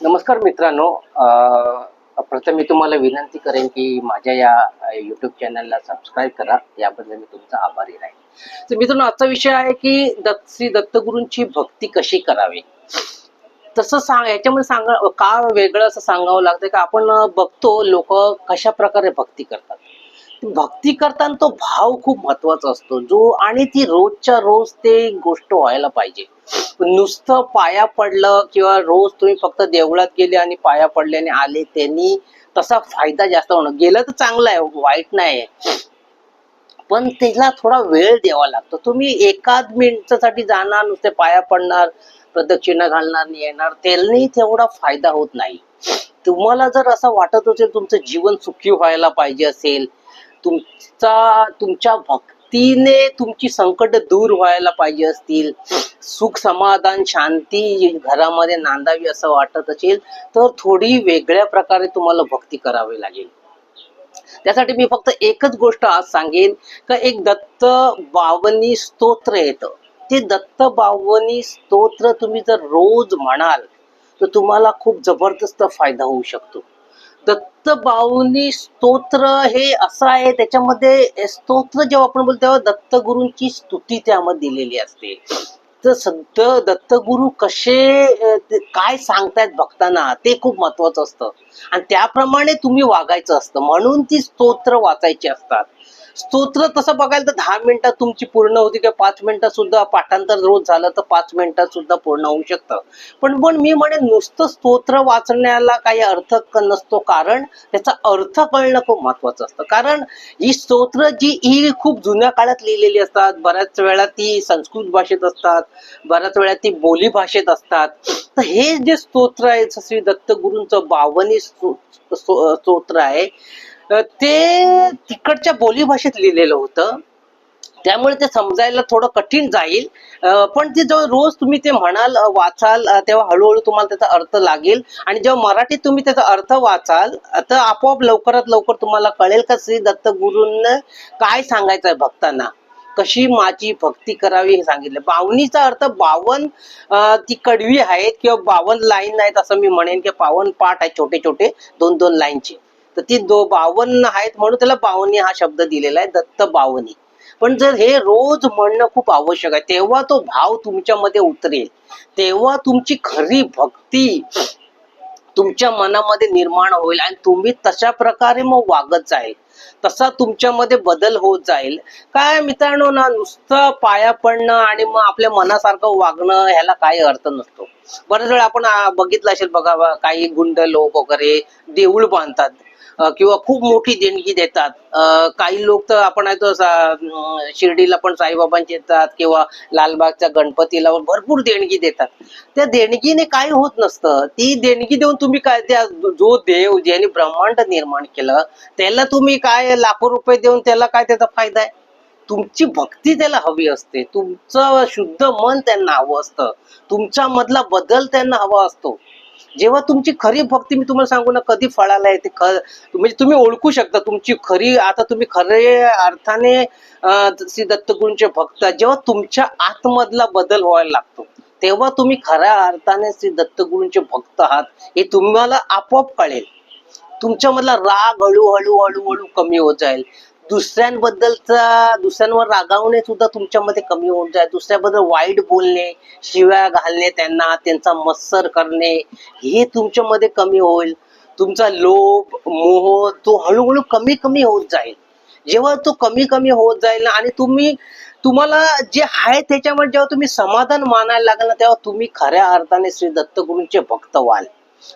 नमस्कार मित्रांनो. प्रथम मी तुम्हाला विनंती करेन की माझ्या या युट्यूब चॅनलला सबस्क्राईब करा. याबद्दल मी तुमचा आभारी राहील तर मित्रांनो आजचा विषय आहे की दत्त श्री दत्तगुरूंची भक्ती कशी करावी? तसं सांग याच्यामध्ये सांगा का वेगळं असं सांगावं लागतं का आपण बघतो लोक कशा प्रकारे भक्ती करतात? भक्ती करताना तो भाव खूप महत्त्वाचा असतो. जो आणि ती रोजच्या रोज ते गोष्ट व्हायला पाहिजे. नुसतं पाया पडलं किंवा रोज तुम्ही फक्त देवळात गेले आणि पाया पडले आणि आले त्यांनी तसा फायदा जास्त होणार. गेलं तर चांगलं आहे वाईट नाही पण त्याला थोडा वेळ द्यावा लागतो. तुम्ही एकाच मिनिटासाठी जाणार नुसते पाया पडणार प्रदक्षिणा घालणार येणार त्यांनी तेवढा फायदा होत नाही. तुम्हाला जर असं वाटत असेल तुमचं जीवन सुखी व्हायला पाहिजे असेल तुमचा तुमच्या भक्तीने तुमची संकट दूर व्हायला पाहिजे असतील. सुख समाधान शांती घरामध्ये नांदावी असं वाटत असेल तर थोडी वेगळ्या प्रकारे तुम्हाला भक्ती करावी लागेल. त्यासाठी मी फक्त एकच गोष्ट आज सांगेन का एक दत्त बावनी स्तोत्र येतं. ते दत्त बावनी स्तोत्र तुम्ही जर रोज म्हणाल तर तुम्हाला खूप जबरदस्त फायदा होऊ शकतो. दत्त स्तोत्र हे असं आहे त्याच्यामध्ये स्तोत्र जेव्हा आपण बोलतो तेव्हा दत्तगुरूंची स्तुती त्यामध्ये दिलेली असते. तर सध्या दत्तगुरु कसे काय सांगतायत भक्तांना ते खूप महत्वाचं असतं. आणि त्याप्रमाणे तुम्ही वागायचं असतं. म्हणून ती स्तोत्र वाचायची असतात. स्तोत्र तसं बघायला तर दहा मिनिटात तुमची पूर्ण होती किंवा पाच मिनिटात सुद्धा पाठांतर रोज झालं तर पाच मिनिटात सुद्धा पूर्ण होऊ शकतं. पण पण मी म्हणे नुसतं स्तोत्र वाचण्याला काही अर्थ नसतो कारण त्याचा अर्थ कळणं खूप महत्वाचं असतं. कारण ही स्तोत्र जी ही खूप जुन्या काळात लिहिलेली असतात. बऱ्याच वेळा ती संस्कृत भाषेत असतात बऱ्याच वेळा ती बोली भाषेत असतात. तर हे जे स्तोत्र आहे श्री दत्तगुरूंचं बावनी स्तोत्र आहे ते तिकडच्या बोली भाषेत लिहिलेलं होतं. त्यामुळे ते समजायला थोडं कठीण जाईल. पण ते जेव्हा रोज तुम्ही ते म्हणाल वाचाल तेव्हा हळूहळू तुम्हाला त्याचा अर्थ लागेल. आणि जेव्हा मराठीत तुम्ही त्याचा अर्थ वाचाल तर आपोआप लवकरात लवकर तुम्हाला कळेल का श्री दत्तगुरूंना काय सांगायचं आहे भक्तांना. कशी माझी भक्ती करावी हे सांगितलं. बावनीचा अर्थ बावन ती कडवी आहेत किंवा बावन लाईन आहेत असं मी म्हणेन की बावन पाठ आहेत छोटे छोटे दोन दोन लाईनचे. तर ती दो बावन्न आहेत म्हणून त्याला बावनी हा शब्द दिलेला आहे दत्त बावनी. पण जर हे रोज म्हणणं खूप आवश्यक आहे तेव्हा तो भाव तुमच्यामध्ये उतरेल. तेव्हा तुमची खरी भक्ती तुमच्या मनामध्ये निर्माण होईल आणि तुम्ही तशा प्रकारे मग वागत जाईल. तसा तुमच्यामध्ये बदल होत जाईल. काय मित्रांनो ना नुसतं पाया पडणं आणि मग आपल्या मनासारखं वागणं ह्याला काही अर्थ नसतो. बरेच वेळा आपण बघितलं असेल बघा बा, काही गुंड लोक वगैरे देऊळ बांधतात. किंवा खूप मोठी देणगी देतात. काही लोक तर आपण आहे शिर्डीला पण साईबाबांचे येतात किंवा लालबागच्या गणपतीला भरपूर देणगी देतात. त्या देणगीने काही होत नसतं. ती देणगी देऊन तुम्ही काय त्या जो देव ज्याने ब्रह्मांड निर्माण केलं त्याला तुम्ही काय लाखो रुपये देऊन त्याला काय त्याचा फायदा आहे? तुमची भक्ती त्याला हवी असते. तुमचं शुद्ध मन त्यांना हवं असतं. तुमच्या मधला बदल त्यांना हवा असतो. जेव्हा तुमची खरी भक्ती मी तुम्हाला सांगू ना कधी फळाला येते ख म्हणजे तुम्ही ओळखू शकता तुमची खरी आता तुम्ही खरे अर्थाने श्री दत्तगुरूंचे भक्त आहात. जेव्हा तुमच्या आतमधला बदल व्हायला लागतो तेव्हा तुम्ही खऱ्या अर्थाने श्री दत्तगुरूंचे भक्त आहात हे तुम्हाला आपोआप कळेल तुमच्यामधला राग हळूहळू हळूहळू कमी होत जाईल दुसऱ्यांबद्दलचा दुसऱ्यांवर रागावणे सुद्धा तुमच्यामध्ये कमी होत जाईल दुसऱ्याबद्दल वाईट बोलणे शिव्या घालणे त्यांना त्यांचा मत्सर करणे हे तुमच्यामध्ये कमी होईल. तुमचा लोभ मोह तो हळूहळू कमी कमी होत जाईल. जेव्हा तो कमी कमी होत जाईल ना आणि तुम्ही तुम्हाला जे आहे त्याच्यामध्ये जेव्हा तुम्ही समाधान मानायला लागेल ना तेव्हा तुम्ही खऱ्या अर्थाने श्री दत्तगुरूंचे भक्त व्हाल.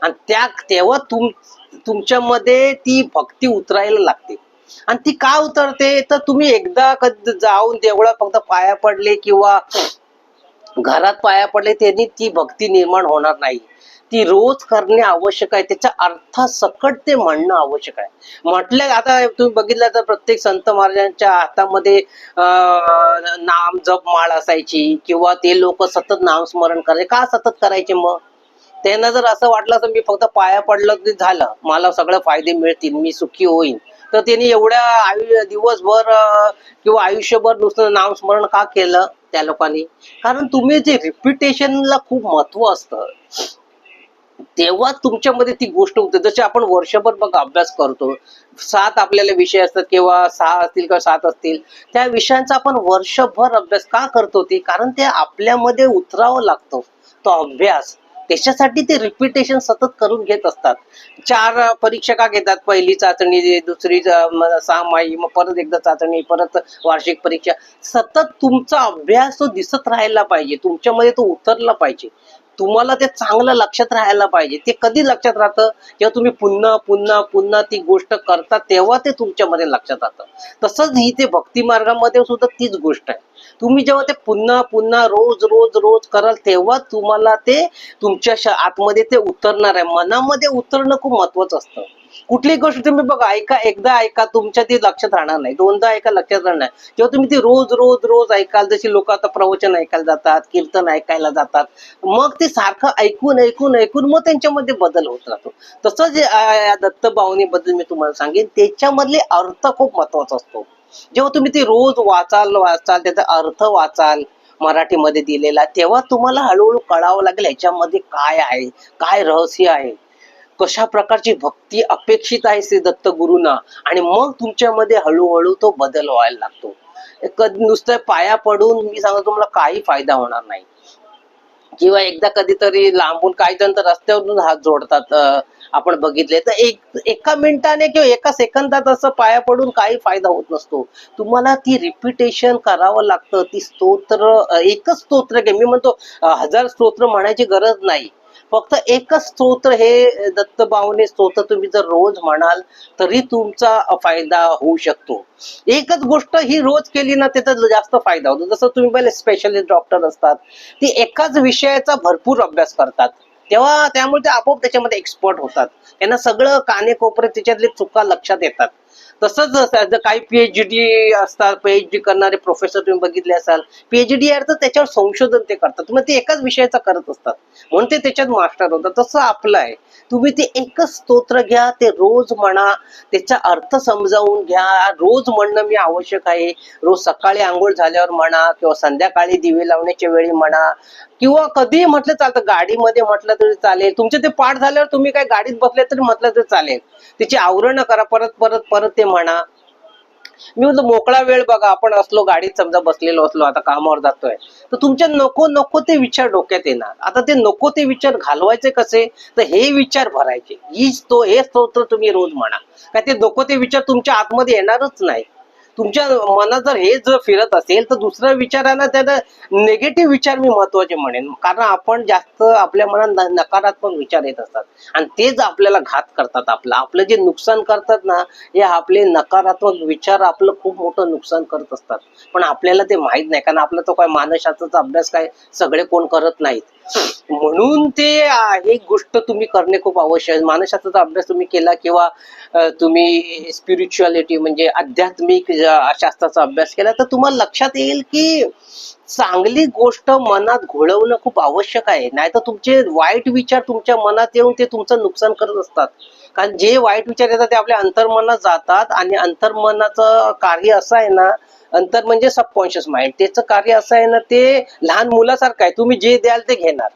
आणि त्या तेव्हा तुम तुमच्यामध्ये ती भक्ती उतरायला लागते. आणि ती का उतरते? तर तुम्ही एकदा कधी जाऊन देवळात फक्त पाया पडले किंवा घरात पाया पडले त्यांनी ती भक्ती निर्माण होणार नाही. ती रोज करणे आवश्यक आहे. त्याच्या अर्थासकट ते म्हणणं आवश्यक आहे. म्हटलं आता तुम्ही बघितलं तर प्रत्येक संत महाराजांच्या हातामध्ये नाम जप माळ असायची किंवा ते लोक सतत नामस्मरण करायचे. का सतत करायचे मग? त्यांना जर असं वाटलं तर मी फक्त पाया पडलं झालं मला सगळं फायदे मिळतील मी सुखी होईन. तर त्यांनी एवढ्या आयु दिवसभर किंवा आयुष्यभर नुसतं नामस्मरण का केलं त्या लोकांनी? कारण तुम्ही जे रिपिटेशनला खूप महत्त्व असतं तेव्हा तुमच्यामध्ये ती गोष्ट होते. जसे आपण वर्षभर बघा अभ्यास करतो सात आपल्याला विषय असतात किंवा सहा असतील किंवा सात असतील त्या विषयांचा आपण वर्षभर अभ्यास का करतो ती? कारण ते आपल्यामध्ये उतरावं लागतं तो अभ्यास. त्याच्यासाठी ते रिपिटेशन सतत करून घेत असतात. चार परीक्षका घेतात? पहिली चाचणी दुसरी सहामाही मग परत एकदा चाचणी परत वार्षिक परीक्षा. सतत तुमचा अभ्यास तो दिसत राहायला पाहिजे. तुमच्यामध्ये तो उतरला पाहिजे. तुम्हाला ते चांगलं लक्षात राहायला पाहिजे. ते कधी लक्षात राहतं? जेव्हा तुम्ही पुन्हा पुन्हा पुन्हा ती गोष्ट करता तेव्हा ते तुमच्यामध्ये लक्षात राहतं. तसंच ही ते भक्ती मार्गामध्ये सुद्धा तीच गोष्ट आहे. तुम्ही जेव्हा ते पुन्हा पुन्हा रोज रोज रोज कराल तेव्हा तुम्हाला ते तुमच्या श- आतमध्ये ते उतरणार आहे. मनामध्ये उतरणं खूप महत्वाचं असतं. कुठलीही गोष्ट तुम्ही बघा ऐका एकदा ऐका तुमच्या ती लक्षात राहणार नाही. दोनदा ऐका लक्षात राहणार नाही. जेव्हा तुम्ही ती रोज रोज रोज ऐकाल जशी लोक आता प्रवचन ऐकायला जातात कीर्तन ऐकायला जातात मग ते सारखं ऐकून ऐकून ऐकून मग त्यांच्यामध्ये बदल होत राहतो. तसं जे दत्त बद्दल मी तुम्हाला सांगेन त्याच्यामधले अर्थ खूप महत्त्वाचा असतो. जेव्हा तुम्ही ते रोज वाचाल वाचाल त्याचा अर्थ वाचाल मराठीमध्ये दिलेला तेव्हा तुम्हाला हळूहळू कळावं लागेल ह्याच्यामध्ये काय आहे काय रहस्य आहे. कशा प्रकारची भक्ती अपेक्षित आहे श्री दत्त गुरुना आणि मग तुमच्यामध्ये हळूहळू तो बदल व्हायला लागतो. कधी नुसतं पाया पडून मी सांगतो तुम्हाला काही फायदा होणार नाही. किंवा एकदा कधीतरी लांबून काही जण तर रस्त्यावरून हात जोडतात आपण बघितले. तर एक एका मिनिटाने किंवा एका सेकंदात असं पाया पडून काही फायदा होत नसतो. तुम्हाला ती रिपिटेशन करावं लागतं ती स्तोत्र एकच स्तोत्र घे. मी म्हणतो हजार स्तोत्र म्हणायची गरज नाही. फक्त एकच स्तोत्र हे दत्तबावने स्तोत्र तुम्ही जर रोज म्हणाल तरी तुमचा फायदा होऊ शकतो. एकच गोष्ट ही रोज केली ना त्याचा जास्त फायदा होतो. जसं तुम्ही पहिले स्पेशलिस्ट डॉक्टर असतात ती एकाच विषयाचा भरपूर अभ्यास करतात. तेव्हा त्यामुळे ते आपोआप त्याच्यामध्ये एक्सपर्ट होतात. त्यांना सगळं कानेकोपरे त्याच्यातले चुका लक्षात येतात. तसंच जर काही पीएचडी असतात पीएचडी करणारे प्रोफेसर तुम्ही बघितले असाल पीएचडी अर्थ त्याच्यावर संशोधन ते करतात. मग ते एकाच विषयाचा करत असतात. म्हणून ते त्याच्यात मास्टर होतात. तसं आपलं आहे. तुम्ही ते एकच स्तोत्र घ्या ते रोज म्हणा त्याचा अर्थ समजावून घ्या. रोज म्हणणं मी आवश्यक आहे. रोज सकाळी आंघोळ झाल्यावर म्हणा किंवा संध्याकाळी दिवे लावण्याच्या वेळी म्हणा किंवा कधीही म्हटलं चालतं गाडीमध्ये म्हटलं तरी चालेल. तुमचे ते पाठ झाल्यावर तुम्ही काय गाडीत बसले तरी म्हटलं तरी चालेल. त्याची आवरण करा परत परत परत ते म्हणा. मी म्हणतो मोकळा वेळ बघा आपण असलो गाडीत समजा बसलेलो असलो आता कामावर जातोय. तर तुमच्या नको नको ते विचार डोक्यात येणार. आता ते नको ते विचार घालवायचे कसे? तर हे विचार भरायचे. हीच तो हे स्तोत्र तुम्ही रोज म्हणा. काय ते नको ते विचार तुमच्या आतमध्ये येणारच नाही. तुमच्या मनात जर हे जर फिरत असेल तर दुसऱ्या विचारांना त्याला निगेटिव्ह विचार मी महत्त्वाचे म्हणेन. कारण आपण जास्त आपल्या मनात न- नकारात्मक विचार येत असतात. आणि तेच आपल्याला घात करतात आपलं. आपलं जे नुकसान करतात ना हे आपले नकारात्मक विचार आपलं खूप मोठं नुकसान करत असतात. पण आपल्याला ते माहीत नाही. कारण आपला तो काय मानसशास्त्राचा अभ्यास काय सगळे कोण करत नाहीत. म्हणून ते आ, ही गोष्ट तुम्ही करणे खूप आवश्यक. आहे मानसशास्त्राचा अभ्यास तुम्ही केला किंवा तुम्ही स्पिरिच्युअलिटी म्हणजे आध्यात्मिक शास्त्राचा अभ्यास केला तर तुम्हाला लक्षात येईल की चांगली गोष्ट मनात घोळवणं खूप आवश्यक आहे. नाहीतर तुमचे वाईट विचार तुमच्या मनात येऊन ते तुमचं नुकसान करत असतात. कारण जे वाईट विचार येतात ते आपल्या अंतर्मनात जातात आणि अंतर्मनाचं कार्य असं आहे ना अंतर म्हणजे सबकॉन्शियस माइंड त्याचं कार्य असं आहे ना ते लहान मुलासारखं आहे. तुम्ही जे द्याल ते घेणार.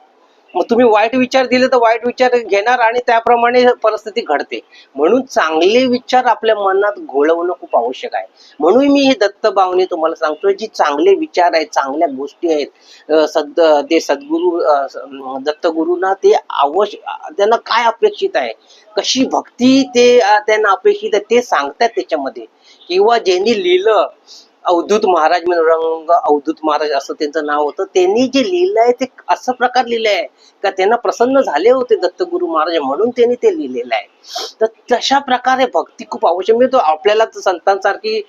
मग तुम्ही वाईट विचार दिले तर वाईट विचार घेणार आणि त्याप्रमाणे परिस्थिती घडते. म्हणून चांगले विचार आपल्या मनात घोळवणं खूप आवश्यक आहे. म्हणून मी हे दत्त भावने तुम्हाला सांगतोय जी चांगले विचार आहेत चांगल्या गोष्टी आहेत सद ते सद्गुरू दत्तगुरूंना ते आवश्यक त्यांना काय अपेक्षित आहे? कशी भक्ती ते त्यांना अपेक्षित आहे ते सांगतात त्याच्यामध्ये. किंवा ज्यांनी लिहिलं अवधूत महाराज रंग अवधूत महाराज असं त्यांचं नाव होतं. त्यांनी जे लिहिलं आहे ते असं प्रकार लिहिलं आहे का त्यांना प्रसन्न झाले होते दत्तगुरु महाराज म्हणून त्यांनी ते लिहिलेलं आहे. तर तशा प्रकारे भक्ती खूप आवश्यक म्हणजे तो आपल्याला संतांसारखी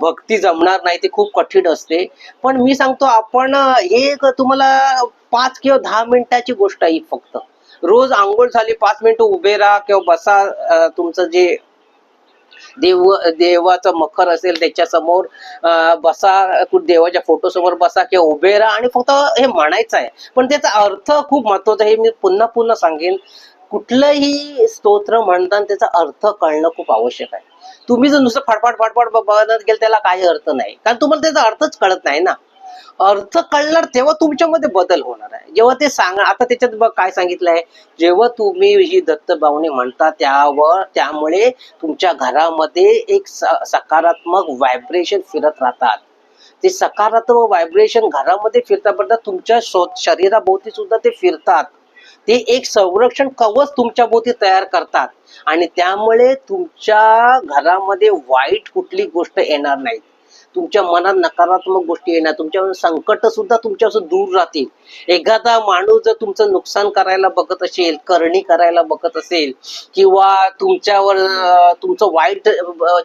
भक्ती जमणार नाही ते खूप कठीण असते. पण मी सांगतो आपण हे एक तुम्हाला पाच किंवा दहा मिनिटाची गोष्ट आहे फक्त. रोज आंघोळ झाली पाच मिनिटं उभे राहा किंवा बसा तुमचं जे देव देवाचं मखर असेल त्याच्यासमोर बसा देवाच्या फोटो समोर बसा किंवा उभे राहा आणि फक्त हे म्हणायचं आहे. पण त्याचा अर्थ खूप महत्त्वाचा हे मी पुन्हा पुन्हा सांगेन. कुठलंही स्तोत्र म्हणताना त्याचा अर्थ कळणं खूप आवश्यक आहे. तुम्ही जर नुसतं फाडफाड फाडफाड बघत गेलं त्याला काही अर्थ नाही. कारण तुम्हाला त्याचा अर्थच कळत नाही ना. अर्थ कळणार तेव्हा तुमच्यामध्ये बदल होणार आहे. जेव्हा ते सांग आता त्याच्यात बघ काय सांगितलंय. जेव्हा तुम्ही ही दत्तभावने म्हणता त्यावर त्यामुळे तुमच्या घरामध्ये एक सकारात्मक व्हायब्रेशन फिरत राहतात. ते सकारात्मक व्हायब्रेशन घरामध्ये फिरता पडतात तुमच्या शरीराभोवती सुद्धा ते फिरतात. ते एक संरक्षण कवच तुमच्या भोवती तयार करतात. आणि त्यामुळे तुमच्या घरामध्ये वाईट कुठली गोष्ट येणार नाही तुमच्या मनात नकारात्मक गोष्टी येणार तुमच्या संकट सुद्धा तुमच्यापासून दूर राहतील. एखादा माणूस जर तुमचं नुकसान करायला बघत असेल करणी करायला बघत असेल किंवा तुमच्यावर तुमचं वाईट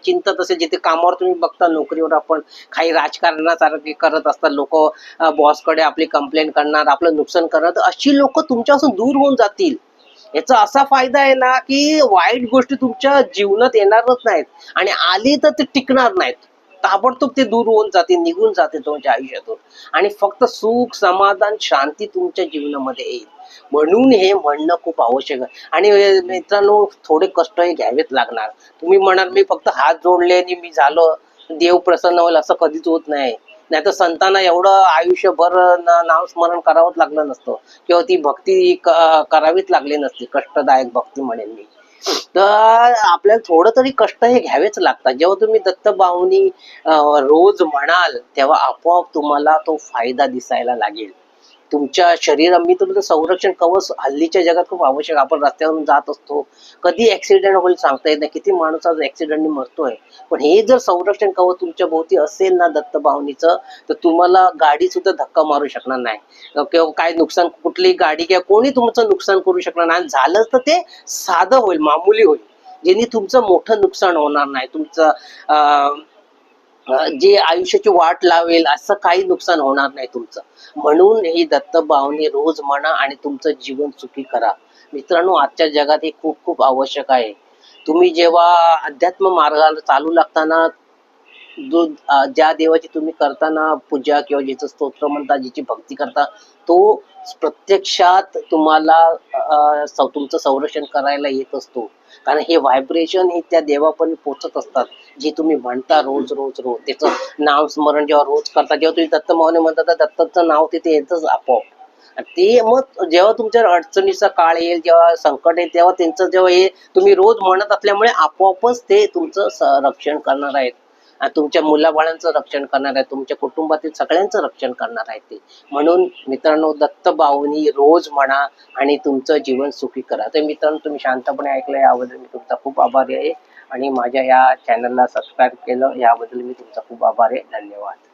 चिंतत असेल जिथे कामावर तुम्ही बघता नोकरीवर आपण काही राजकारणासारखे करत असतात लोक बॉसकडे आपली कंप्लेंट करणार आपलं नुकसान करणार तर अशी लोक तुमच्यापासून दूर होऊन जातील. याचा असा फायदा आहे ना की वाईट गोष्टी तुमच्या जीवनात येणारच नाहीत. आणि आली तर ते टिकणार नाहीत. ताबडतोब ते दूर होऊन जाते निघून जाते तुमच्या आयुष्यातून. आणि फक्त सुख समाधान शांती तुमच्या जीवनामध्ये येईल. म्हणून हे म्हणणं खूप आवश्यक आहे. आणि मित्रांनो थोडे कष्ट हे घ्यावेच लागणार. तुम्ही म्हणाल मी फक्त हात जोडले आणि मी झालो. देव प्रसन्न होईल असं कधीच होत नाही. नाही तर संतांना एवढं आयुष्यभर न- नामस्मरण करावंच लागलं नसतं. किंवा ती भक्ती करावीच लागली नसती. कष्टदायक भक्ती म्हणेन मी. तर आपल्याला थोडं तरी कष्ट हे घ्यावेच लागतात. जेव्हा तुम्ही दत्तबाहुनी अं, रोज म्हणाल तेव्हा आपोआप तुम्हाला तो फायदा दिसायला लागेल. तुमच्या शरीर मी तुमचं संरक्षण कवच हल्लीच्या जगात खूप आवश्यक आपण रस्त्यावरून जात असतो. कधी ऍक्सिडेंट होईल सांगता येत नाही. किती माणूस आज ऍक्सिडेंटने मरतोय. पण हे जर संरक्षण कवच तुमच्या भोवती असेल ना दत्तभावनीचं तर तुम्हाला गाडी सुद्धा धक्का मारू शकणार नाही. किंवा काय नुकसान कुठली गाडी किंवा कोणी तुमचं नुकसान करू शकणार नाही. झालंच तर ते साधं होईल मामूली होईल. ज्यांनी तुमचं मोठं नुकसान होणार नाही. तुमचं जे आयुष्याची वाट लावेल असं काही नुकसान होणार नाही तुमचं. म्हणून ही दत्तभावनी रोज म्हणा आणि तुमचं जीवन सुखी करा. मित्रांनो आजच्या जगात हे खूप खूप आवश्यक आहे. तुम्ही जेव्हा अध्यात्म मार्गाला चालू लागताना जो ज्या देवाची तुम्ही करताना पूजा किंवा जिचं स्तोत्र म्हणता जिची भक्ती करता तो प्रत्यक्षात तुम्हाला तुमचं संरक्षण करायला येत असतो. कारण हे व्हायब्रेशन हे त्या देवापर्यंत पोचत असतात. जे तुम्ही म्हणता रोज रोज रोज त्याचं नाव स्मरण जेव्हा रोज करता जेव्हा तुम्ही दत्त मावने म्हणता दत्ताचं नाव तिथे येतच आपोआप. ते मग जेव्हा तुमच्या अडचणीचा काळ येईल जेव्हा संकट येईल तेव्हा त्यांचं जेव्हा हे तुम्ही रोज म्हणत असल्यामुळे आपोआपच ते तुमचं रक्षण करणार आहेत. आणि तुमच्या मुलाबाळांचं रक्षण करणार आहे तुमच्या कुटुंबातील सगळ्यांचं रक्षण करणार आहे ते. म्हणून मित्रांनो दत्त दत्तभाऊनी रोज म्हणा आणि तुमचं जीवन सुखी करा. तर मित्रांनो तुम्ही शांतपणे ऐकलं याबद्दल मी तुमचा खूप आभारी आहे. आणि माझ्या या चॅनलला सबस्क्राईब केलं याबद्दल मी तुमचा खूप आभारी आहे. धन्यवाद.